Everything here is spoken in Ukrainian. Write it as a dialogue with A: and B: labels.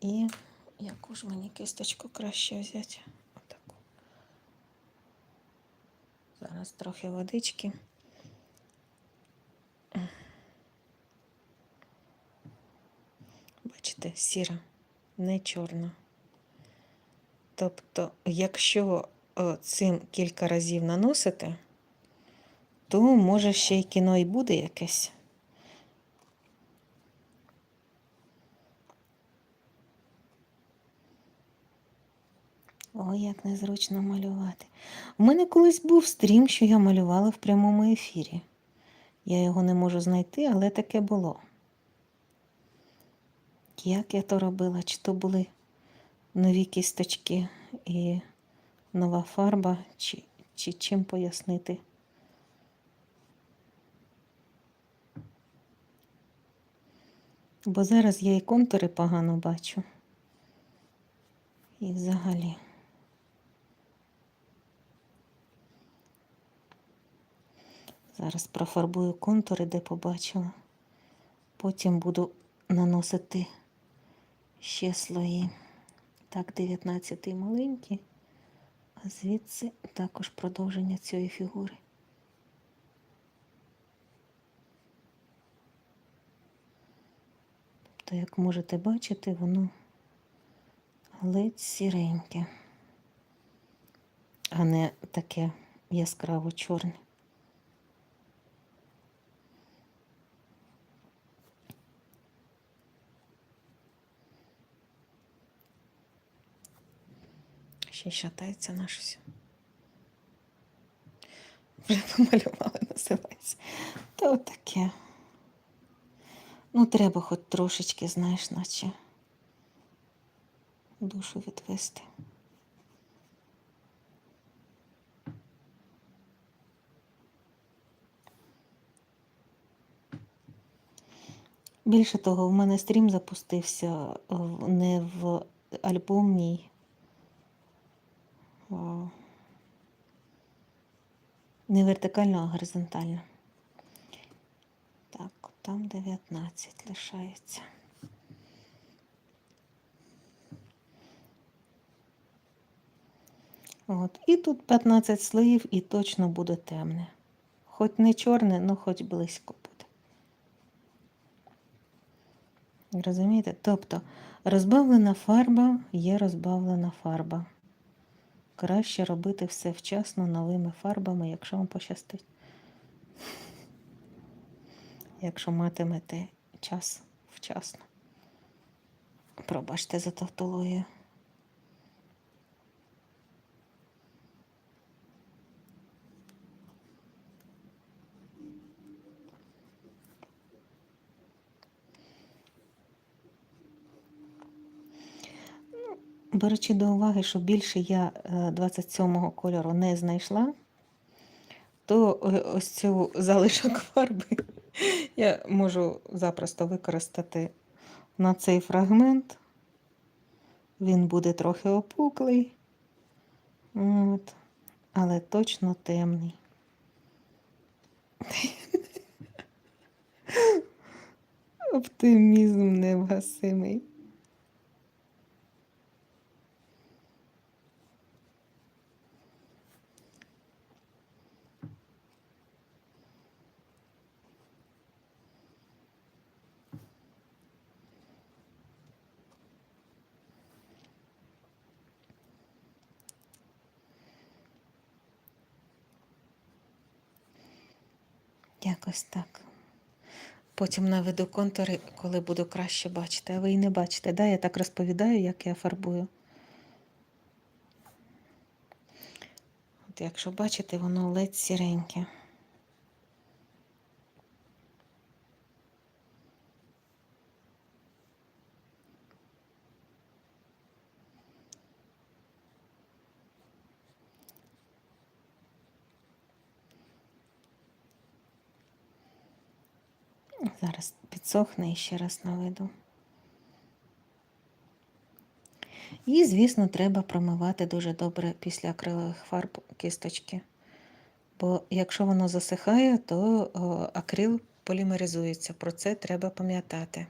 A: І яку ж мені кисточку краще взяти? Отаку. Зараз трохи водички. Бачите, сіра, не чорна. Тобто, якщо е, цим кілька разів наносити, то може ще й кіно і буде якесь. Ой, як незручно малювати. У мене колись був стрім, що я малювала в прямому ефірі. Я його не можу знайти, але таке було. Як я то робила? Чи то були нові кісточки і нова фарба, чи, чи чим пояснити? Бо зараз я і контури погано бачу. І взагалі. Зараз профарбую контури, де побачила. Потім буду наносити ще слої. Так, 19 маленький, а звідси також продовження цієї фігури. Тобто, як можете бачити, воно ледь сіреньке, а не таке яскраво чорне. Ще шатається наш все. Вже помалювали, називається. Та отаке. Ну, треба хоч трошечки, знаєш, наче душу відвести. Більше того, в мене стрім запустився не в альбомній, не вертикально, а горизонтально. Так, там 19 лишається. От. І тут 15 слоїв і точно буде темне. Хоч не чорне, ну хоч близько буде. Розумієте? Тобто розбавлена фарба є розбавлена фарба. Краще робити все вчасно новими фарбами, якщо вам пощастить. Якщо матимете час вчасно. Пробачте за тавтологію. Беручи до уваги, що більше я е, 27-го кольору не знайшла, то е, ось цю залишок фарби я можу запросто використати на цей фрагмент. Він буде трохи опуклий, от, але точно темний. Оптимізм невгасимий. Якось так. Потім наведу контури, коли буду краще бачити. А ви і не бачите, да? Я так розповідаю, як я фарбую. От якщо бачите, воно ледь сіреньке. Зараз підсохне і ще раз наведу. І, звісно, треба промивати дуже добре після акрилових фарб кісточки. Бо якщо воно засихає, то о, акрил полімеризується. Про це треба пам'ятати.